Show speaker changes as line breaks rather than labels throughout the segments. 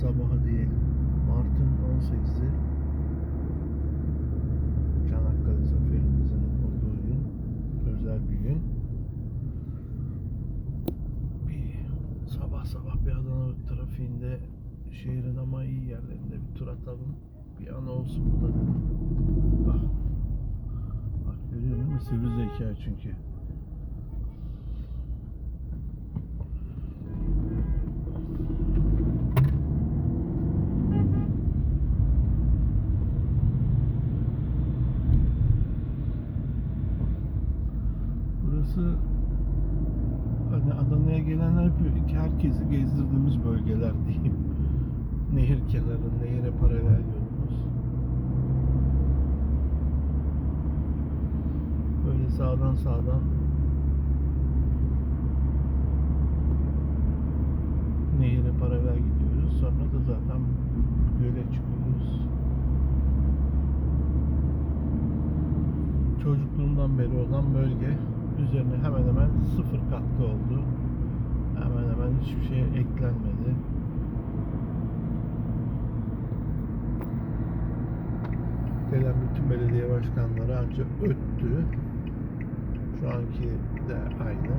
sabahı diyelim. Mart'ın 18'i. Çanakkale Zaferimizin olduğu gün. Özel bir gün. Bir sabah sabah bir Adana trafiğinde şehrin ama iyi yerlerinde bir tur atalım. Bir an olsun bu da dedim. Bak. Bak görüyor musun? Sivri zeka çünkü. Herkesi gezdirdiğimiz bölgeler diyeyim. Nehir kenarı, nehire paralel yolumuz. Böyle sağdan sağdan nehire paralel gidiyoruz. Sonra da zaten göle çıkıyoruz. Çocukluğumdan beri olan bölge üzerine hemen hemen sıfır katkı oldu. Hemen hemen hiçbir şey eklenmedi. Gelen bütün belediye başkanları ancak öttü. Şu anki de aynı.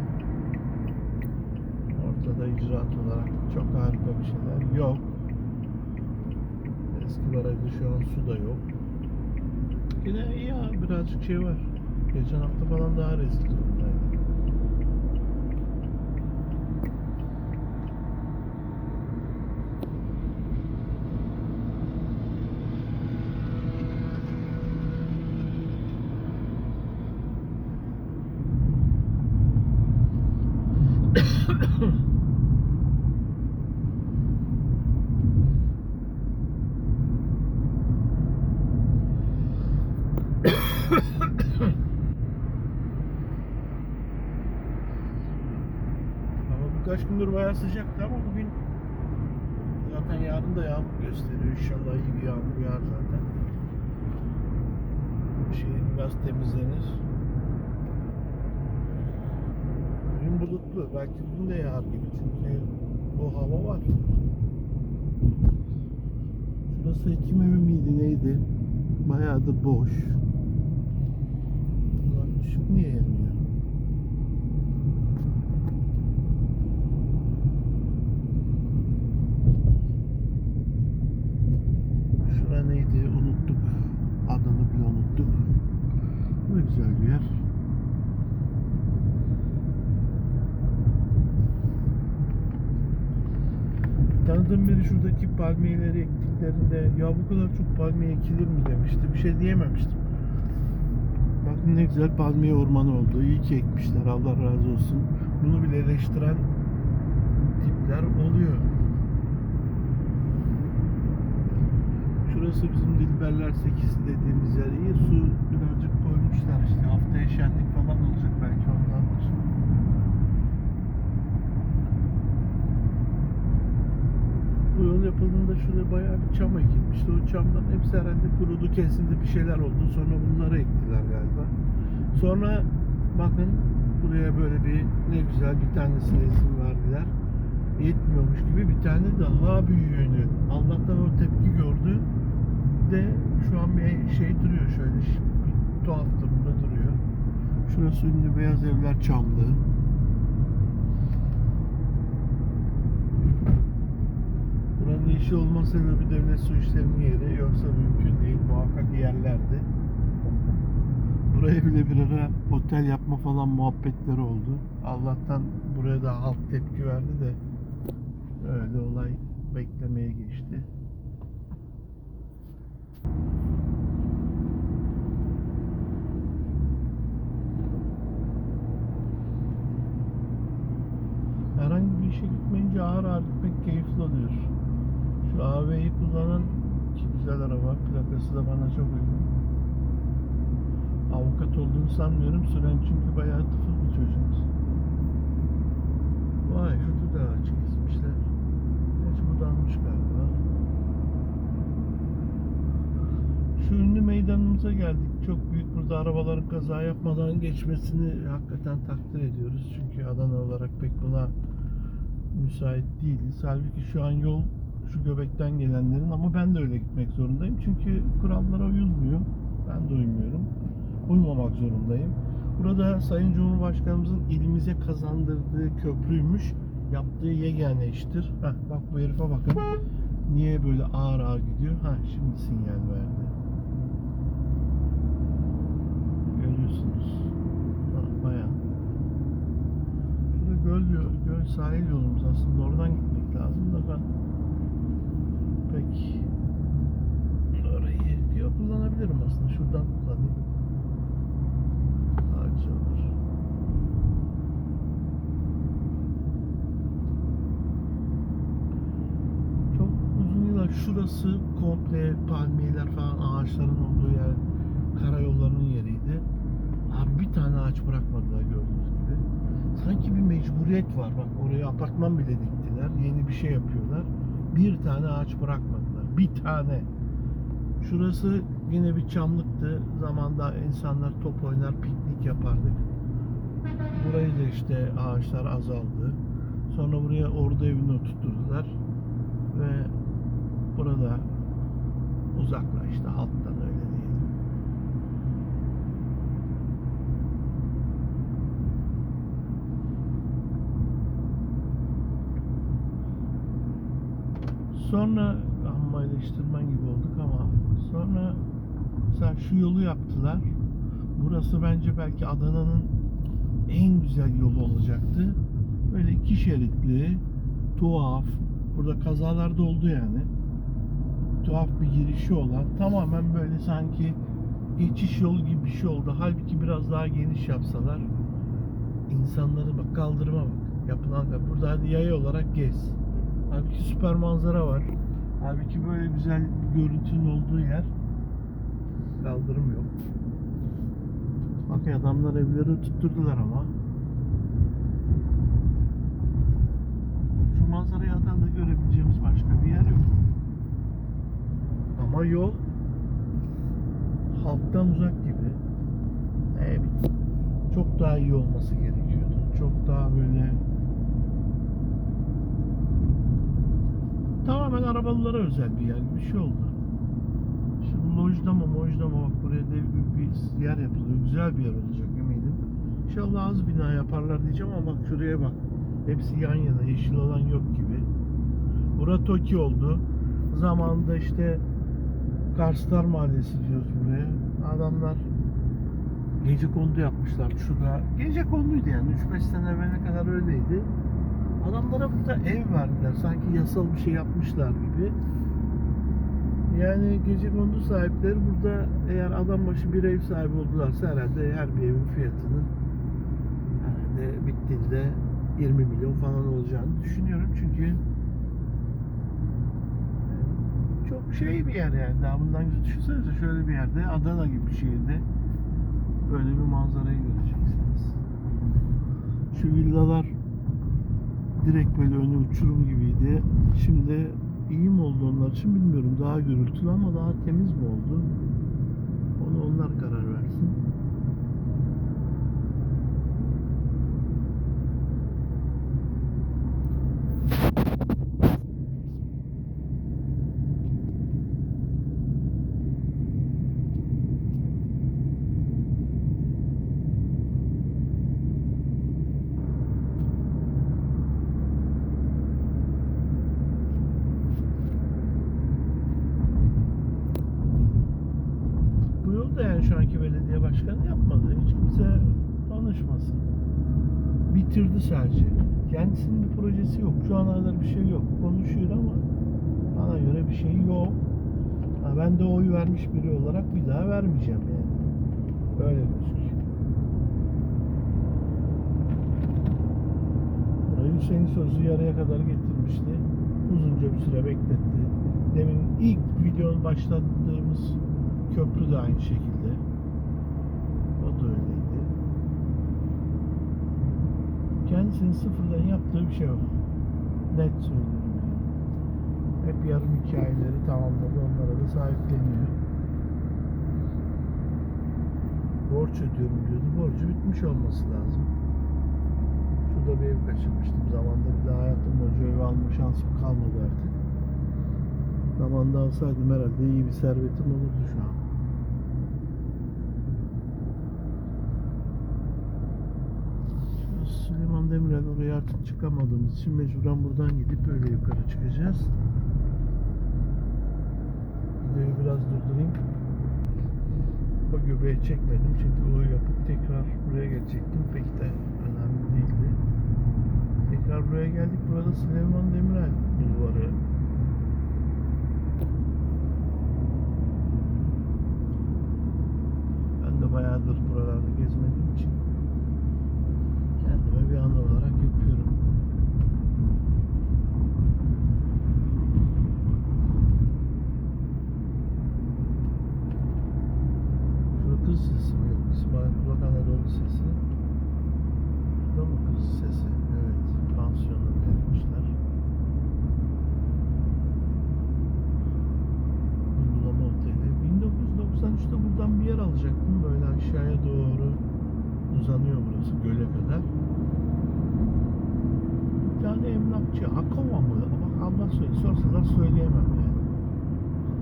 Ortada icraat olarak çok harika bir şeyler yok. Eski barajda şu an su da yok. Yine iyi ya birazcık şey var. Geçen hafta falan daha rezil durumdaydı. Birkaç gündür bayağı sıcaktı ama bugün zaten yarın da yağmur gösteriyor. İnşallah iyi bir yağmur yağar zaten. Şehir biraz temizlenir. Bugün bulutlu. Belki bugün de yağar gibi çünkü o hava var. Şurası hekim evi miydi neydi? Bayağı da boş. Ulan ışık niye yanmıyor? Şura neydi? Unuttuk. Adını bile unuttuk. Ne güzel bir yer. Tanıdığım biri şuradaki palmiyeleri ektiklerinde ya bu kadar çok palmiye ekilir mi demişti. Bir şey diyememiştim. Bakın ne güzel palmiye ormanı oldu. İyi ki ekmişler. Allah razı olsun. Bunu bile eleştiren tipler oluyor. Şurası bizim Dilberler Sekisi dediğimiz yer. İyi su birazcık koymuşlar işte. Haftaya şenlik falan olacak belki ondandır. Bu yol yapıldığında şuraya bayağı bir çam ekilmişti. O çamların hepsi herhalde kurudu, kesildi, bir şeyler oldu. Sonra bunları ektiler galiba. Sonra bakın buraya böyle bir ne güzel bir tanesine izin verdiler. Yetmiyormuş gibi bir tane daha büyüğünü. Allah'tan o tepki gördü. De şu an bir şey duruyor şöyle bir tuhaf durumda duruyor. Şurası ünlü beyaz evler çamlı. Buranın yeşil olma sebebi devlet su işlerinin yeri. Yoksa mümkün değil. Muhakkak yerlerdi. Buraya bile bir ara otel yapma falan muhabbetleri oldu. Allah'tan buraya da halk tepki verdi de öyle olay beklemeye geçti. Herhangi bir işe gitmeyince ağır ağır gitmek keyifli oluyor. Şu AV'yi kullanan ki güzel araba. Plakası da bana çok uygun. Avukat olduğunu sanmıyorum. Süren çünkü bayağı tıfıl bir çocuk. Vay şurada da ağaç kesmişler. Gerçi budanmış galiba. Şu ünlü meydanımıza geldik. Çok büyük burada arabaların kaza yapmadan geçmesini hakikaten takdir ediyoruz. Çünkü Adana olarak pek buna müsait değiliz. Halbuki şu an yol şu göbekten gelenlerin ama ben de öyle gitmek zorundayım. Çünkü kurallara uyulmuyor. Ben de uymuyorum. Uymamak zorundayım. Burada Sayın Cumhurbaşkanımızın ilimize kazandırdığı köprüymüş. Yaptığı yegane iştir. Heh, bak bu herife bakın. Niye böyle ağır ağır gidiyor? Ha şimdi sinyal verdi. Görüyorsunuz. Ha, bayağı. Şurada göl, göl sahil yolumuz aslında oradan gitmek lazım da ben pek orayı diyor kullanabilirim aslında şuradan kullanayım. Daha. Çok uzun yıllar şurası komple palmiyeler falan ağaçların olduğu yer karayollarının yeriydi. Abi bir tane ağaç bırakmadılar gördüğünüz gibi. Sanki mecburiyet var. Bak oraya apartman bile diktiler. Yeni bir şey yapıyorlar. Bir tane ağaç bırakmadılar. Bir tane. Şurası yine bir çamlıktı. Zamanda insanlar top oynar, piknik yapardık. Burayı da işte ağaçlar azaldı. Sonra buraya ordu evini oturtturdular. Ve burada uzaklaştı halktan öyle diyelim. Sonra amma gibi olduk ama sonra mesela şu yolu yaptılar. Burası bence belki Adana'nın en güzel yolu olacaktı. Böyle iki şeritli, tuhaf. Burada kazalar da oldu yani. Tuhaf bir girişi olan, tamamen böyle sanki geçiş yolu gibi bir şey oldu. Halbuki biraz daha geniş yapsalar insanları bak kaldırıma bak. Yapılan burada hadi yaya olarak gez. Halbuki süper manzara var. Halbuki böyle güzel bir görüntünün olduğu yer kaldırım yok. Bak adamlar evleri tutturdular ama. Şu manzarayı Adana'da görebileceğimiz başka bir yer yok. Ama yol halktan uzak gibi. Ne bileyim. Çok daha iyi olması gerekiyordu. Çok daha böyle tamamen arabalılara özel bir yer bir şey oldu. Şimdi lojda mı mojda mı bak buraya dev bir yer yapılıyor. Güzel bir yer olacak eminim. İnşallah az bina yaparlar diyeceğim ama bak şuraya bak. Hepsi yan yana yeşil olan yok gibi. Bura Toki oldu. Zamanında işte Karslar Mahallesi diyoruz buraya. Adamlar gece kondu yapmışlar şurada. Gece konduydu yani 3-5 sene evveline kadar öyleydi. Adamlara burada ev verdiler. Sanki yasal bir şey yapmışlar gibi. Yani gece kondu sahipleri burada eğer adam başı bir ev sahibi oldularsa herhalde her bir evin fiyatının herhalde bittiğinde 20 milyon falan olacağını düşünüyorum. Çünkü çok şey bir yer yani. Daha bundan güzel düşünsenize şöyle bir yerde Adana gibi bir şehirde böyle bir manzarayı göreceksiniz. Şu villalar direkt böyle önü uçurum gibiydi. Şimdi iyi mi oldu onlar için bilmiyorum. Daha gürültülü ama daha temiz mi oldu? Onu onlar karar versin. Bu yolu da yani şu anki belediye başkanı yapmadı. Hiç kimse konuşmasın. Bitirdi sadece. Kendisinin bir projesi yok. Şu ana kadar bir şey yok. Konuşuyor ama bana göre bir şey yok. Ha, ben de oy vermiş biri olarak bir daha vermeyeceğim yani. Öyle gözüküyor. Burayı Hüseyin Sözü yarıya kadar getirmişti. Uzunca bir süre bekletti. Demin ilk videonun başlattığımız köprü de aynı şekilde. O da öyleydi. Kendisinin sıfırdan yaptığı bir şey yok. Net söylüyorum. Hep yarım hikayeleri tamamladı. Onlara da sahipleniyor. Borç ödüyorum diyordu. Borcu bitmiş olması lazım. Şurada bir ev kaçırmıştım. Zamanda bir daha hayatım boyunca ev alma şansım kalmadı artık. Zamanında alsaydım herhalde iyi bir servetim olurdu şu an. Şu Süleyman Demirel oraya artık çıkamadığımız için mecburen buradan gidip öyle yukarı çıkacağız. Videoyu biraz durdurayım. O göbeği çekmedim çünkü o yapıp tekrar buraya gelecektim. Pek de önemli değildi. Tekrar buraya geldik. Burada Süleyman Demirel bulvarı. Ben de bayağıdır buralarda gezmediğim için kendime bir anı olarak yapıyorum. Şurada kız sesi mi yok? İsmail Kulak Anadolu sesi. Şurada mı kız sesi? Evet. Pansiyonu vermişler. Uygulama oteli. 1993'te buradan bir yer alacaktım. Böyle aşağıya doğru uzanıyor burası göle kadar. Bir tane emlakçı Akova mı? Allah söyle, sorsalar söyleyemem yani.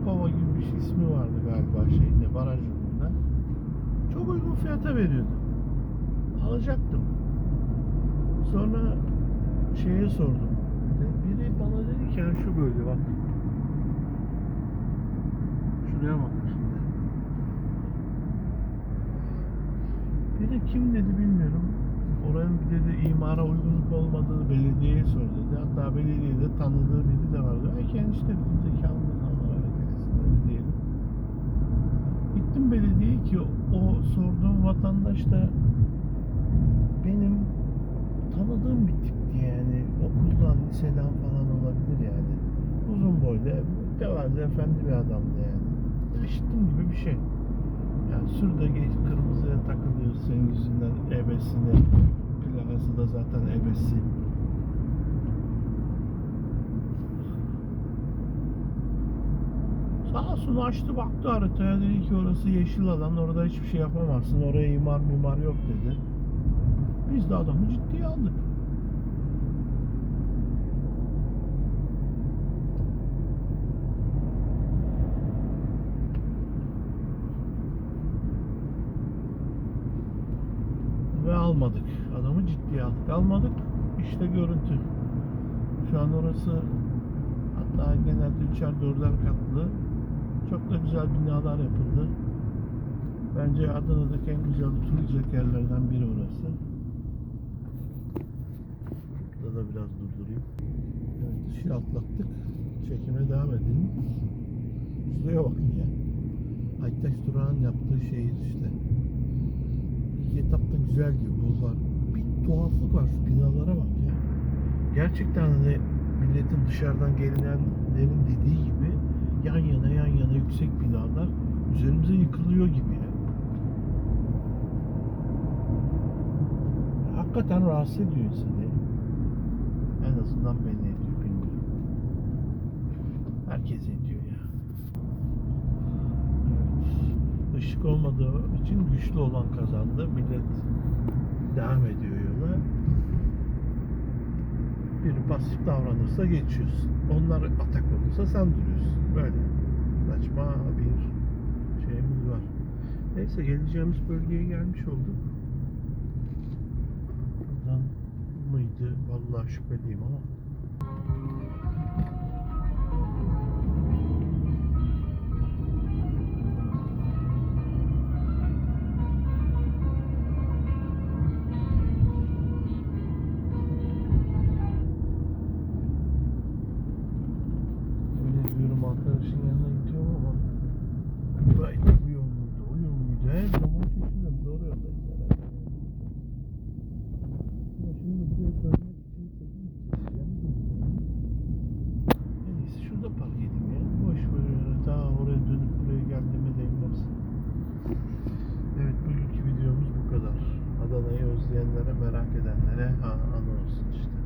Akova gibi bir şey ismi vardı galiba şeyde baraj yolunda. Çok uygun fiyata veriyordu. Alacaktım. Sonra şeye sordum. Biri bana dedi ki "Ya şu bölge bak. Şuraya bak şimdi. Biri kim dedi bilmiyorum. Oranın bir dedi imara uygunluk olmadığını belediyeye sor dedi. Hatta belediyede tanıdığı biri de vardı. Belki enişte bizim zekamız Allah rahmet eylesin öyle diyelim. Gittim belediyeye ki o sorduğum vatandaş da benim tanıdığım bir tipti yani. Okuldan, liseden falan olabilir yani. Uzun boylu, tevazi efendi bir adamdı yani. İşittim gibi bir şey. Yani şurada geç kırmızıya takılıyor senin yüzünden ebesine. Plakası da zaten ebesi. Sağ olsun açtı baktı haritaya dedi ki orası yeşil alan orada hiçbir şey yapamazsın oraya imar mimar yok dedi. Biz de adamı ciddiye aldık. Ve almadık. Adamı ciddiye aldık. Almadık. İşte görüntü. Şu an orası hatta genelde üçer dörder katlı. Çok da güzel binalar yapıldı. Bence Adana'daki en güzel oturulacak yerlerden biri orası. Burada da biraz durdurayım. Evet, dışı atlattık. Çekime devam edelim. Şuraya bakın ya. Aytaş Durağan yaptığı şehir işte. İlk etapta güzel gibi bulvar. Bir tuhaflık var şu binalara bak ya. Gerçekten hani milletin dışarıdan gelenlerin dediği gibi yan yana yan yana yüksek binalar üzerimize yıkılıyor gibi. Hakikaten rahatsız ediyor insanı. En azından beni ediyor bilmiyorum. Herkes ediyor Işık olmadığı için güçlü olan kazandı. Millet devam ediyor yola. Biri pasif davranırsa geçiyorsun. Onlar atak olursa sen duruyorsun. Böyle saçma bir şeyimiz var. Neyse geleceğimiz bölgeye gelmiş olduk. Buradan mıydı? Vallahi şüpheliyim ama. Arkadaşın yanına gidiyorum ama Belki bu muydu, o muydu? Her zaman şaşırıyorum. Doğru yoldayız herhalde. Ama şimdi buraya dönmek için teknik gideceğim. En iyisi şurada park edeyim ya. Boş böyle daha oraya dönüp buraya geldiğime değmez. Evet bugünkü videomuz bu kadar. Adana'yı özleyenlere, merak edenlere ha, anı olsun işte.